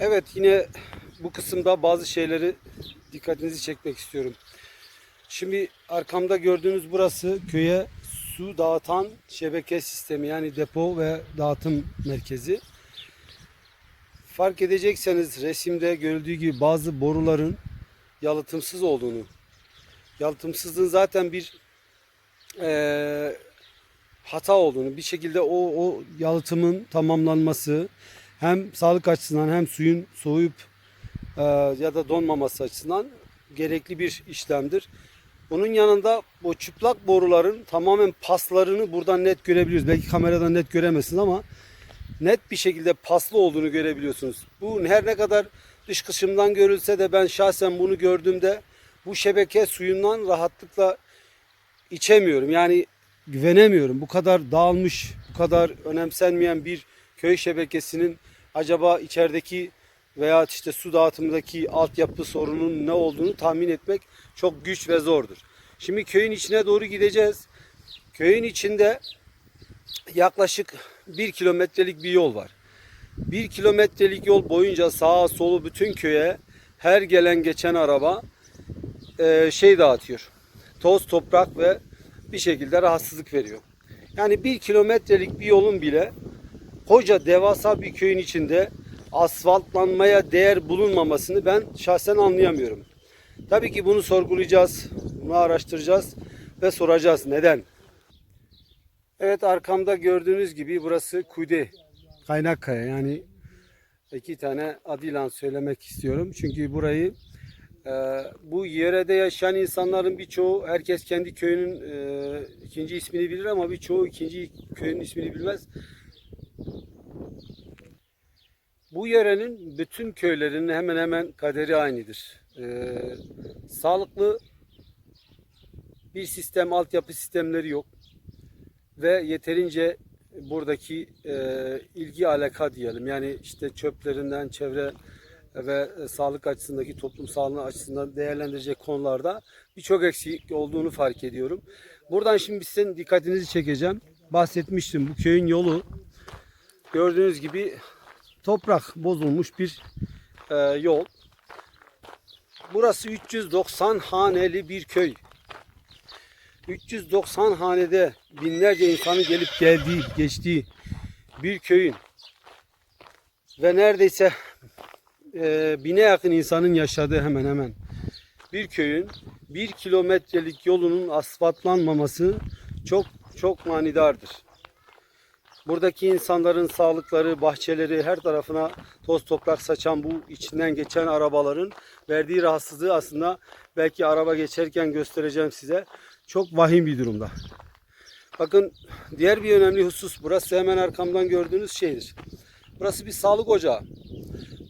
Evet yine bu kısımda bazı şeyleri dikkatinizi çekmek istiyorum. Şimdi arkamda gördüğünüz burası köye su dağıtan şebeke sistemi yani depo ve dağıtım merkezi. Fark edecekseniz resimde görüldüğü gibi bazı boruların yalıtımsız olduğunu, yalıtımsızlığın zaten bir eee, hata olduğunu, bir şekilde o, o yalıtımın tamamlanması hem sağlık açısından hem suyun soğuyup eee, ya da donmaması açısından gerekli bir işlemdir. Bunun yanında bu çıplak boruların tamamen paslarını buradan net görebiliyoruz. Belki kameradan net göremezsiniz ama net bir şekilde paslı olduğunu görebiliyorsunuz. Bu her ne kadar dış kısımdan görülse de ben şahsen bunu gördüğümde bu şebeke suyundan rahatlıkla içemiyorum. Yani güvenemiyorum. Bu kadar dağılmış, bu kadar önemsenmeyen bir köy şebekesinin acaba içerideki veya işte su dağıtımındaki altyapı sorunun ne olduğunu tahmin etmek çok güç ve zordur. Şimdi köyün içine doğru gideceğiz. Köyün içinde yaklaşık bir kilometrelik bir yol var. Bir kilometrelik yol boyunca sağa solu bütün köye her gelen geçen araba e, şey dağıtıyor. Toz, toprak ve bir şekilde rahatsızlık veriyor. Yani bir kilometrelik bir yolun bile koca devasa bir köyün içinde asfaltlanmaya değer bulunmamasını ben şahsen anlayamıyorum. Tabii ki bunu sorgulayacağız, bunu araştıracağız ve soracağız neden. Evet arkamda gördüğünüz gibi burası Kude, Kaynakkaya yani iki tane adıyla söylemek istiyorum. Çünkü burayı e, bu yörede yaşayan insanların birçoğu herkes kendi köyünün e, ikinci ismini bilir ama birçoğu ikinci köyün ismini bilmez. Bu yörenin bütün köylerinin hemen hemen kaderi aynıdır. Ee, sağlıklı bir sistem, altyapı sistemleri yok. Ve yeterince buradaki e, ilgi alaka diyelim. Yani işte çöplerinden, çevre ve e, sağlık açısındaki toplum sağlığı açısından değerlendirecek konularda birçok eksik olduğunu fark ediyorum. Buradan şimdi sizin dikkatinizi çekeceğim. Bahsetmiştim bu köyün yolu gördüğünüz gibi toprak bozulmuş bir e, yol. Burası 390 haneli bir köy. 390 hanede binlerce insanın gelip geldiği, geçtiği bir köyün ve neredeyse e, bine yakın insanın yaşadığı hemen hemen bir köyün bir kilometrelik yolunun asfaltlanmaması çok çok manidardır. Buradaki insanların sağlıkları, bahçeleri her tarafına toz toprak saçan bu içinden geçen arabaların verdiği rahatsızlığı aslında belki araba geçerken göstereceğim size. Çok vahim bir durumda. Bakın diğer bir önemli husus burası hemen arkamdan gördüğünüz şeydir. Burası bir sağlık ocağı.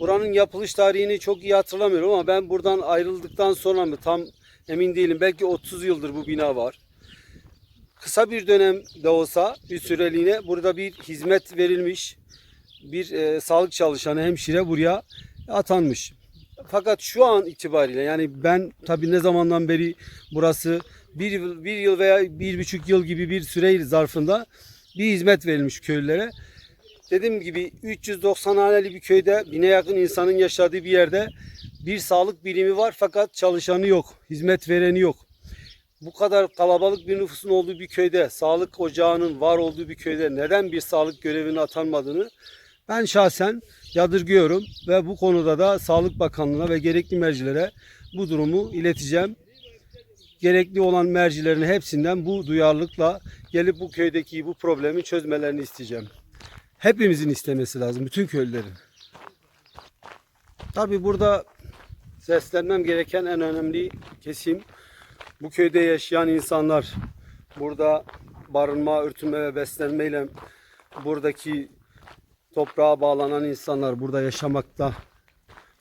Buranın yapılış tarihini çok iyi hatırlamıyorum ama ben buradan ayrıldıktan sonra mı tam emin değilim. Belki 30 yıldır bu bina var kısa bir dönemde olsa bir süreliğine burada bir hizmet verilmiş. Bir e, sağlık çalışanı hemşire buraya atanmış. Fakat şu an itibariyle yani ben tabii ne zamandan beri burası bir, bir yıl veya bir buçuk yıl gibi bir süre zarfında bir hizmet verilmiş köylülere. Dediğim gibi 390 haneli bir köyde bine yakın insanın yaşadığı bir yerde bir sağlık birimi var fakat çalışanı yok, hizmet vereni yok bu kadar kalabalık bir nüfusun olduğu bir köyde, sağlık ocağının var olduğu bir köyde neden bir sağlık görevine atanmadığını ben şahsen yadırgıyorum ve bu konuda da Sağlık Bakanlığı'na ve gerekli mercilere bu durumu ileteceğim. Gerekli olan mercilerin hepsinden bu duyarlılıkla gelip bu köydeki bu problemi çözmelerini isteyeceğim. Hepimizin istemesi lazım, bütün köylülerin. Tabi burada seslenmem gereken en önemli kesim bu köyde yaşayan insanlar burada barınma, örtünme ve beslenmeyle buradaki toprağa bağlanan insanlar, burada yaşamakta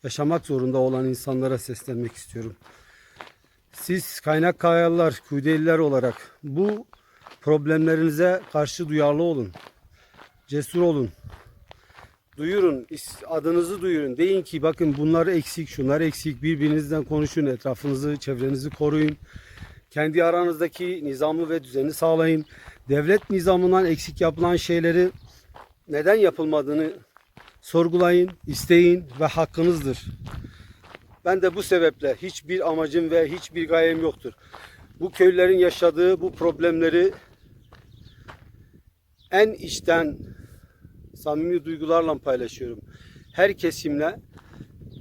yaşamak zorunda olan insanlara seslenmek istiyorum. Siz kaynak kayalılar, Kudeliler olarak bu problemlerinize karşı duyarlı olun. Cesur olun. Duyurun, adınızı duyurun. Deyin ki bakın bunlar eksik, şunlar eksik. Birbirinizden konuşun, etrafınızı, çevrenizi koruyun. Kendi aranızdaki nizamı ve düzeni sağlayın. Devlet nizamından eksik yapılan şeyleri neden yapılmadığını sorgulayın, isteyin ve hakkınızdır. Ben de bu sebeple hiçbir amacım ve hiçbir gayem yoktur. Bu köylülerin yaşadığı bu problemleri en içten samimi duygularla paylaşıyorum. Her kesimle,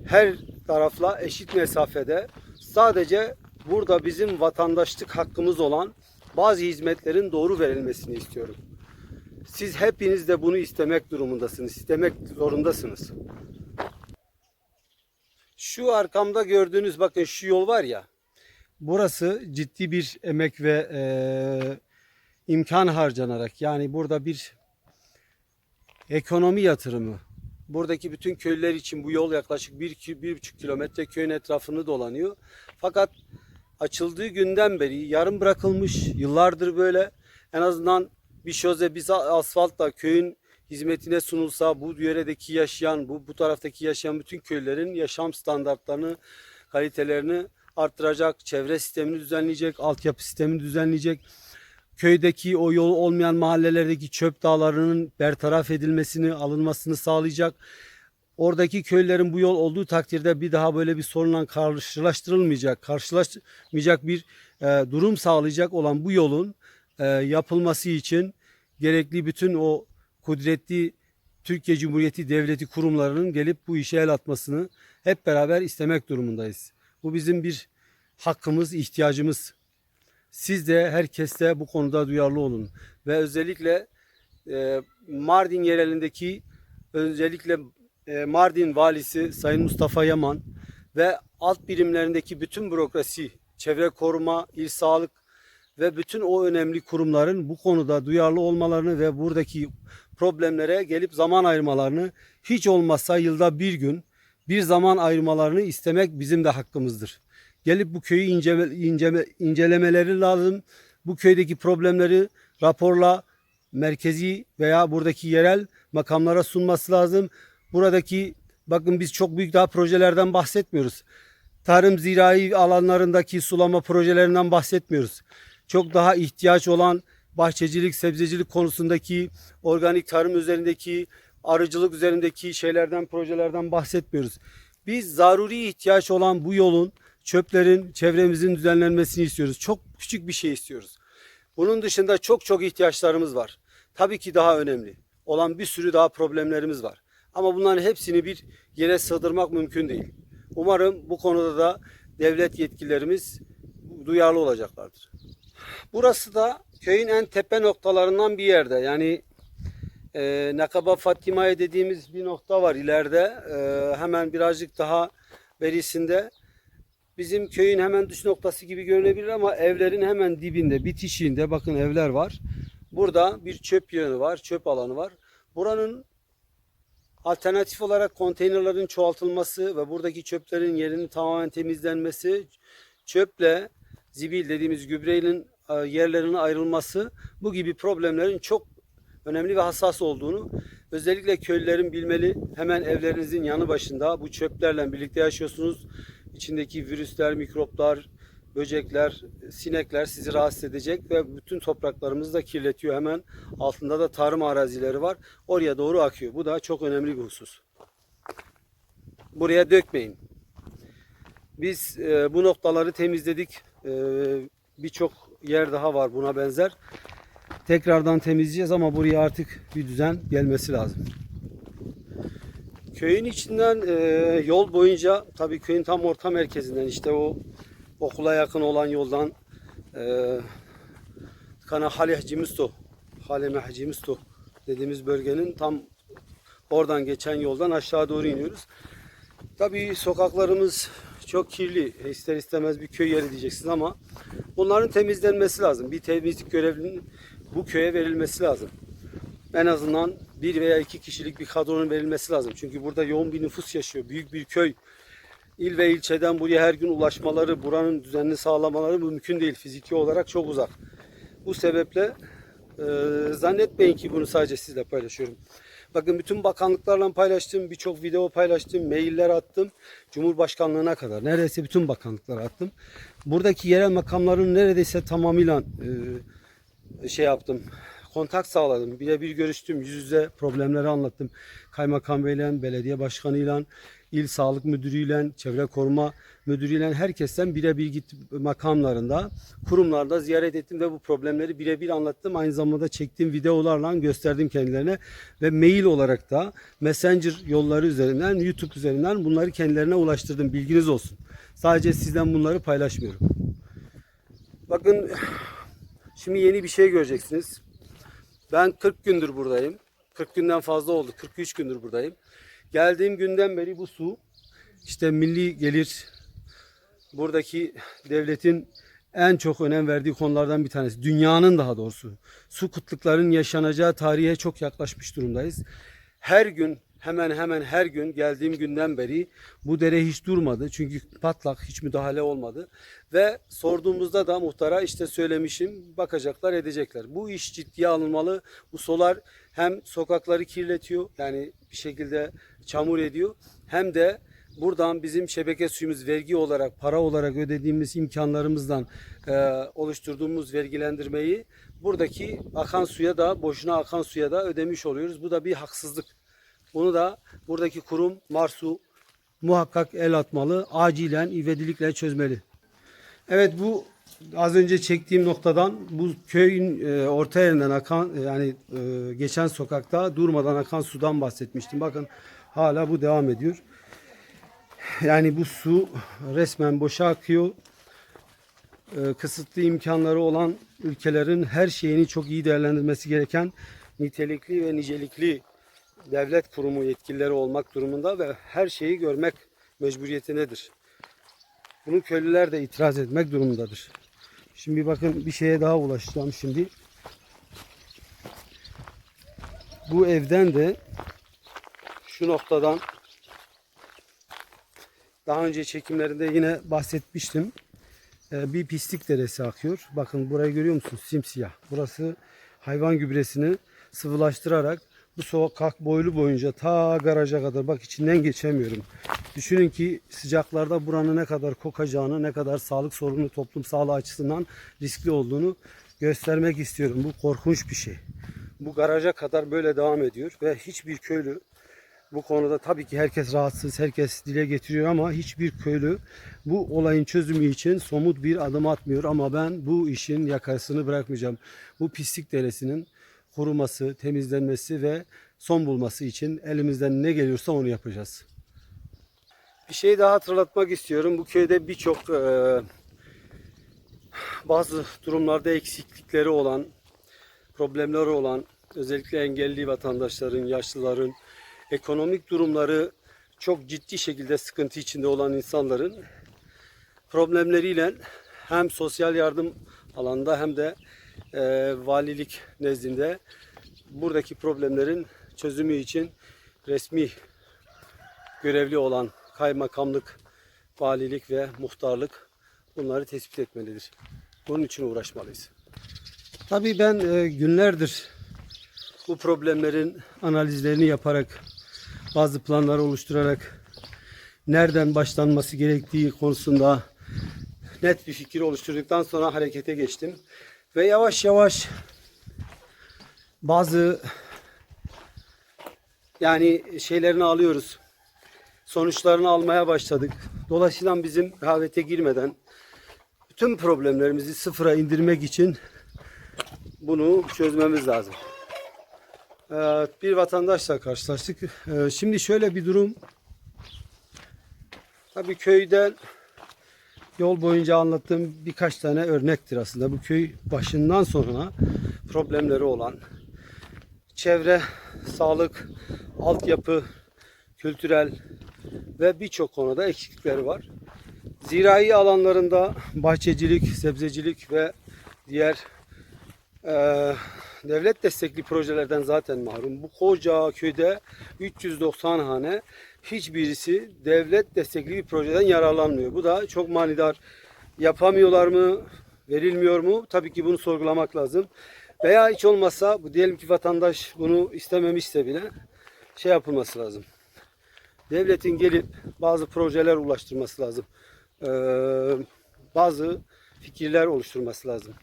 her tarafla eşit mesafede sadece burada bizim vatandaşlık hakkımız olan bazı hizmetlerin doğru verilmesini istiyorum. Siz hepiniz de bunu istemek durumundasınız, istemek zorundasınız. Şu arkamda gördüğünüz bakın şu yol var ya, burası ciddi bir emek ve eee, imkan harcanarak yani burada bir ekonomi yatırımı. Buradaki bütün köylüler için bu yol yaklaşık 1-1,5 kilometre köyün etrafını dolanıyor. Fakat açıldığı günden beri yarım bırakılmış. Yıllardır böyle. En azından bir şoze, bir asfaltla köyün hizmetine sunulsa bu yöredeki yaşayan, bu, bu taraftaki yaşayan bütün köylülerin yaşam standartlarını, kalitelerini arttıracak, çevre sistemini düzenleyecek, altyapı sistemini düzenleyecek köydeki o yol olmayan mahallelerdeki çöp dağlarının bertaraf edilmesini, alınmasını sağlayacak. Oradaki köylerin bu yol olduğu takdirde bir daha böyle bir sorunla karşılaştırılmayacak, karşılaşmayacak bir e, durum sağlayacak olan bu yolun e, yapılması için gerekli bütün o kudretli Türkiye Cumhuriyeti Devleti kurumlarının gelip bu işe el atmasını hep beraber istemek durumundayız. Bu bizim bir hakkımız, ihtiyacımız. Siz de herkes de bu konuda duyarlı olun. Ve özellikle e, Mardin yerelindeki özellikle e, Mardin valisi Sayın Mustafa Yaman ve alt birimlerindeki bütün bürokrasi, çevre koruma, il sağlık ve bütün o önemli kurumların bu konuda duyarlı olmalarını ve buradaki problemlere gelip zaman ayırmalarını hiç olmazsa yılda bir gün bir zaman ayırmalarını istemek bizim de hakkımızdır gelip bu köyü incele, incele, incelemeleri lazım. Bu köydeki problemleri raporla merkezi veya buradaki yerel makamlara sunması lazım. Buradaki bakın biz çok büyük daha projelerden bahsetmiyoruz. Tarım zirai alanlarındaki sulama projelerinden bahsetmiyoruz. Çok daha ihtiyaç olan bahçecilik, sebzecilik konusundaki, organik tarım üzerindeki, arıcılık üzerindeki şeylerden, projelerden bahsetmiyoruz. Biz zaruri ihtiyaç olan bu yolun çöplerin çevremizin düzenlenmesini istiyoruz. Çok küçük bir şey istiyoruz. Bunun dışında çok çok ihtiyaçlarımız var. Tabii ki daha önemli olan bir sürü daha problemlerimiz var. Ama bunların hepsini bir yere sığdırmak mümkün değil. Umarım bu konuda da devlet yetkililerimiz duyarlı olacaklardır. Burası da köyün en tepe noktalarından bir yerde. Yani e, Nakaba Fatima'ya dediğimiz bir nokta var ileride. E, hemen birazcık daha berisinde bizim köyün hemen dış noktası gibi görünebilir ama evlerin hemen dibinde, bitişiğinde bakın evler var. Burada bir çöp yığını var, çöp alanı var. Buranın alternatif olarak konteynerlerin çoğaltılması ve buradaki çöplerin yerinin tamamen temizlenmesi, çöple zibil dediğimiz gübrenin e, yerlerine ayrılması bu gibi problemlerin çok önemli ve hassas olduğunu özellikle köylülerin bilmeli. Hemen evlerinizin yanı başında bu çöplerle birlikte yaşıyorsunuz içindeki virüsler, mikroplar, böcekler, sinekler sizi rahatsız edecek ve bütün topraklarımızı da kirletiyor. Hemen altında da tarım arazileri var. Oraya doğru akıyor. Bu da çok önemli bir husus. Buraya dökmeyin. Biz e, bu noktaları temizledik. E, Birçok yer daha var buna benzer. Tekrardan temizleyeceğiz ama buraya artık bir düzen gelmesi lazım. Köyün içinden e, yol boyunca tabii köyün tam orta merkezinden işte o okula yakın olan yoldan e, Kana Haleh Cimisto Haleme Cimisto dediğimiz bölgenin tam oradan geçen yoldan aşağı doğru iniyoruz. Tabii sokaklarımız çok kirli. İster istemez bir köy yeri diyeceksiniz ama bunların temizlenmesi lazım. Bir temizlik görevlinin bu köye verilmesi lazım en azından bir veya iki kişilik bir kadronun verilmesi lazım. Çünkü burada yoğun bir nüfus yaşıyor. Büyük bir köy. İl ve ilçeden buraya her gün ulaşmaları, buranın düzenli sağlamaları mümkün değil. Fiziki olarak çok uzak. Bu sebeple e, zannetmeyin ki bunu sadece sizle paylaşıyorum. Bakın bütün bakanlıklarla paylaştım, birçok video paylaştım, mailler attım. Cumhurbaşkanlığına kadar neredeyse bütün bakanlıklara attım. Buradaki yerel makamların neredeyse tamamıyla e, şey yaptım, kontak sağladım. Birebir görüştüm. Yüz yüze problemleri anlattım. Kaymakam beyle, belediye başkanıyla, il sağlık müdürüyle, çevre koruma müdürüyle herkesten birebir gittim makamlarında, kurumlarda ziyaret ettim ve bu problemleri birebir anlattım. Aynı zamanda çektiğim videolarla gösterdim kendilerine ve mail olarak da Messenger yolları üzerinden, YouTube üzerinden bunları kendilerine ulaştırdım. Bilginiz olsun. Sadece sizden bunları paylaşmıyorum. Bakın şimdi yeni bir şey göreceksiniz. Ben 40 gündür buradayım. 40 günden fazla oldu. 43 gündür buradayım. Geldiğim günden beri bu su işte milli gelir buradaki devletin en çok önem verdiği konulardan bir tanesi. Dünyanın daha doğrusu. Su kıtlıkların yaşanacağı tarihe çok yaklaşmış durumdayız. Her gün hemen hemen her gün geldiğim günden beri bu dere hiç durmadı. Çünkü patlak hiç müdahale olmadı. Ve sorduğumuzda da muhtara işte söylemişim bakacaklar edecekler. Bu iş ciddiye alınmalı. Bu solar hem sokakları kirletiyor yani bir şekilde çamur ediyor hem de buradan bizim şebeke suyumuz vergi olarak para olarak ödediğimiz imkanlarımızdan e, oluşturduğumuz vergilendirmeyi buradaki akan suya da boşuna akan suya da ödemiş oluyoruz. Bu da bir haksızlık. Bunu da buradaki kurum Marsu muhakkak el atmalı, acilen ivedilikle çözmeli. Evet bu az önce çektiğim noktadan bu köyün e, orta yerinden akan e, yani e, geçen sokakta durmadan akan sudan bahsetmiştim. Bakın hala bu devam ediyor. Yani bu su resmen boşa akıyor. E, kısıtlı imkanları olan ülkelerin her şeyini çok iyi değerlendirmesi gereken nitelikli ve nicelikli devlet kurumu yetkilileri olmak durumunda ve her şeyi görmek mecburiyetindedir. Bunu köylüler de itiraz etmek durumundadır. Şimdi bakın bir şeye daha ulaşacağım şimdi. Bu evden de şu noktadan daha önce çekimlerinde yine bahsetmiştim. Ee, Bir pislik deresi akıyor. Bakın burayı görüyor musunuz? Simsiyah. Burası hayvan gübresini sıvılaştırarak bu sokak boylu boyunca ta garaja kadar bak içinden geçemiyorum. Düşünün ki sıcaklarda buranın ne kadar kokacağını, ne kadar sağlık sorunu toplum sağlığı açısından riskli olduğunu göstermek istiyorum. Bu korkunç bir şey. Bu garaja kadar böyle devam ediyor ve hiçbir köylü bu konuda tabii ki herkes rahatsız, herkes dile getiriyor ama hiçbir köylü bu olayın çözümü için somut bir adım atmıyor ama ben bu işin yakasını bırakmayacağım. Bu pislik deresinin kuruması, temizlenmesi ve son bulması için elimizden ne geliyorsa onu yapacağız. Bir şey daha hatırlatmak istiyorum. Bu köyde birçok eee, bazı durumlarda eksiklikleri olan, problemleri olan, özellikle engelli vatandaşların, yaşlıların, ekonomik durumları çok ciddi şekilde sıkıntı içinde olan insanların problemleriyle hem sosyal yardım alanında hem de e, valilik nezdinde buradaki problemlerin çözümü için resmi görevli olan kaymakamlık, valilik ve muhtarlık bunları tespit etmelidir. Bunun için uğraşmalıyız. Tabii ben e, günlerdir bu problemlerin analizlerini yaparak bazı planlar oluşturarak nereden başlanması gerektiği konusunda net bir fikir oluşturduktan sonra harekete geçtim. Ve yavaş yavaş bazı yani şeylerini alıyoruz. Sonuçlarını almaya başladık. Dolayısıyla bizim rehavete girmeden bütün problemlerimizi sıfıra indirmek için bunu çözmemiz lazım. Ee, bir vatandaşla karşılaştık. Ee, Şimdi şöyle bir durum. Tabii köyden yol boyunca anlattığım birkaç tane örnektir aslında. Bu köy başından sonra problemleri olan çevre, sağlık, altyapı, kültürel ve birçok konuda eksiklikleri var. Zirai alanlarında bahçecilik, sebzecilik ve diğer eee, devlet destekli projelerden zaten mahrum. Bu koca köyde 390 hane hiçbirisi devlet destekli bir projeden yararlanmıyor. Bu da çok manidar. Yapamıyorlar mı? Verilmiyor mu? Tabii ki bunu sorgulamak lazım. Veya hiç olmazsa bu diyelim ki vatandaş bunu istememişse bile şey yapılması lazım. Devletin gelip bazı projeler ulaştırması lazım. Ee, bazı fikirler oluşturması lazım.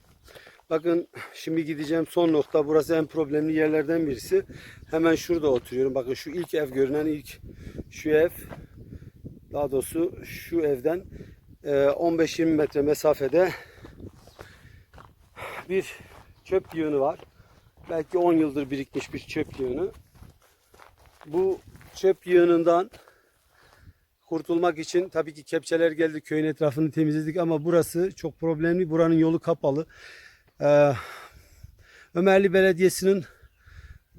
Bakın şimdi gideceğim son nokta. Burası en problemli yerlerden birisi. Hemen şurada oturuyorum. Bakın şu ilk ev görünen ilk şu ev. Daha doğrusu şu evden e, 15-20 metre mesafede bir çöp yığını var. Belki 10 yıldır birikmiş bir çöp yığını. Bu çöp yığınından kurtulmak için tabii ki kepçeler geldi köyün etrafını temizledik ama burası çok problemli. Buranın yolu kapalı. Ee, Ömerli Belediyesi'nin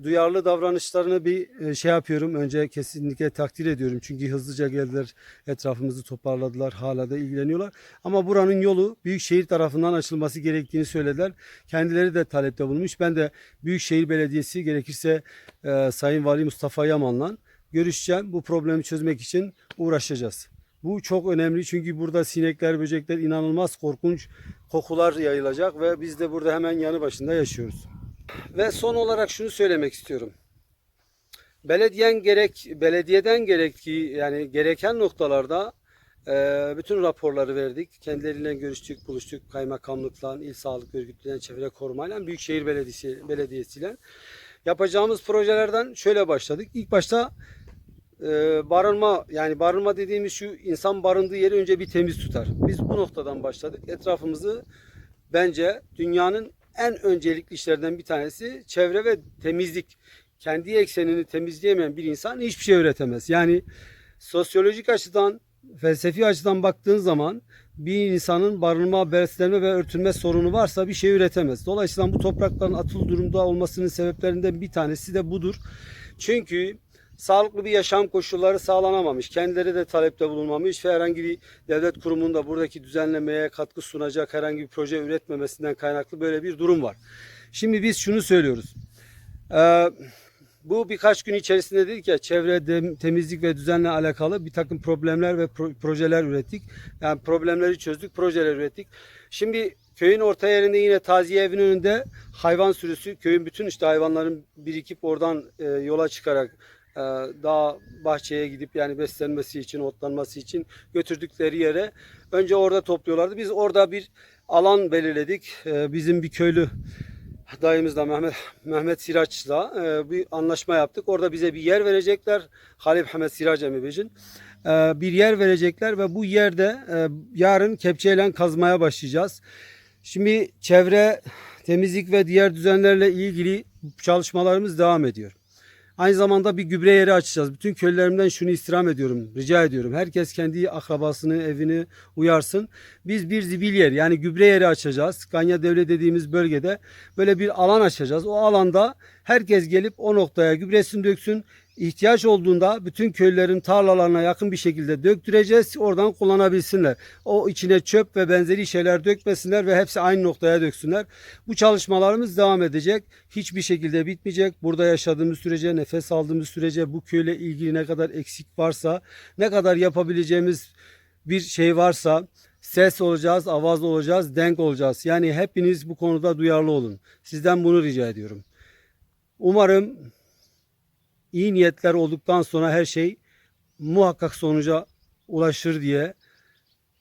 duyarlı davranışlarını bir e, şey yapıyorum. Önce kesinlikle takdir ediyorum. Çünkü hızlıca geldiler, etrafımızı toparladılar, hala da ilgileniyorlar. Ama buranın yolu Büyükşehir tarafından açılması gerektiğini söylediler. Kendileri de talepte bulunmuş. Ben de Büyükşehir Belediyesi gerekirse e, Sayın Vali Mustafa Yaman'la görüşeceğim. Bu problemi çözmek için uğraşacağız. Bu çok önemli çünkü burada sinekler, böcekler inanılmaz korkunç kokular yayılacak ve biz de burada hemen yanı başında yaşıyoruz. Ve son olarak şunu söylemek istiyorum. Belediyen gerek belediyeden gerektiği yani gereken noktalarda e, bütün raporları verdik. Kendileriyle görüştük, buluştuk. Kaymakamlıkla, il sağlık örgütleriyle, çevre korumayla, Büyükşehir Belediyesi belediyesiyle yapacağımız projelerden şöyle başladık. İlk başta e, barınma yani barınma dediğimiz şu insan barındığı yeri önce bir temiz tutar. Biz bu noktadan başladık. Etrafımızı bence dünyanın en öncelikli işlerden bir tanesi çevre ve temizlik. Kendi eksenini temizleyemeyen bir insan hiçbir şey üretemez. Yani sosyolojik açıdan, felsefi açıdan baktığın zaman bir insanın barınma, beslenme ve örtünme sorunu varsa bir şey üretemez. Dolayısıyla bu toprakların atıl durumda olmasının sebeplerinden bir tanesi de budur. Çünkü sağlıklı bir yaşam koşulları sağlanamamış. Kendileri de talepte bulunmamış ve herhangi bir devlet kurumunda buradaki düzenlemeye katkı sunacak herhangi bir proje üretmemesinden kaynaklı böyle bir durum var. Şimdi biz şunu söylüyoruz. Ee, bu birkaç gün içerisinde dedik ya çevre temizlik ve düzenle alakalı bir takım problemler ve pro- projeler ürettik. Yani problemleri çözdük, projeler ürettik. Şimdi köyün orta yerinde yine taziye evinin önünde hayvan sürüsü, köyün bütün işte hayvanların birikip oradan e, yola çıkarak e, dağ bahçeye gidip yani beslenmesi için, otlanması için götürdükleri yere önce orada topluyorlardı. Biz orada bir alan belirledik. E, bizim bir köylü dayımızla Mehmet Mehmet Siraç'la e, bir anlaşma yaptık. Orada bize bir yer verecekler. Halil Mehmet Sirac Emibecin. E, bir yer verecekler ve bu yerde e, yarın kepçeyle kazmaya başlayacağız. Şimdi çevre, temizlik ve diğer düzenlerle ilgili çalışmalarımız devam ediyor. Aynı zamanda bir gübre yeri açacağız. Bütün köylerimden şunu istirham ediyorum, rica ediyorum. Herkes kendi akrabasını, evini uyarsın. Biz bir zibil yer yani gübre yeri açacağız. Ganya Devlet dediğimiz bölgede böyle bir alan açacağız. O alanda herkes gelip o noktaya gübresini döksün. İhtiyaç olduğunda bütün köylerin tarlalarına yakın bir şekilde döktüreceğiz. Oradan kullanabilsinler. O içine çöp ve benzeri şeyler dökmesinler ve hepsi aynı noktaya döksünler. Bu çalışmalarımız devam edecek. Hiçbir şekilde bitmeyecek. Burada yaşadığımız sürece, nefes aldığımız sürece bu köyle ilgili ne kadar eksik varsa, ne kadar yapabileceğimiz bir şey varsa ses olacağız, avaz olacağız, denk olacağız. Yani hepiniz bu konuda duyarlı olun. Sizden bunu rica ediyorum. Umarım iyi niyetler olduktan sonra her şey muhakkak sonuca ulaşır diye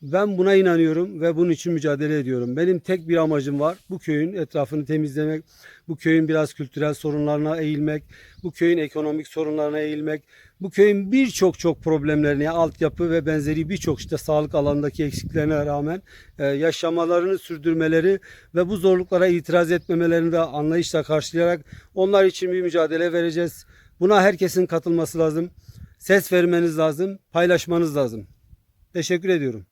ben buna inanıyorum ve bunun için mücadele ediyorum. Benim tek bir amacım var. Bu köyün etrafını temizlemek, bu köyün biraz kültürel sorunlarına eğilmek, bu köyün ekonomik sorunlarına eğilmek, bu köyün birçok çok problemlerine, altyapı ve benzeri birçok işte sağlık alanındaki eksiklerine rağmen e, yaşamalarını sürdürmeleri ve bu zorluklara itiraz etmemelerini de anlayışla karşılayarak onlar için bir mücadele vereceğiz. Buna herkesin katılması lazım. Ses vermeniz lazım, paylaşmanız lazım. Teşekkür ediyorum.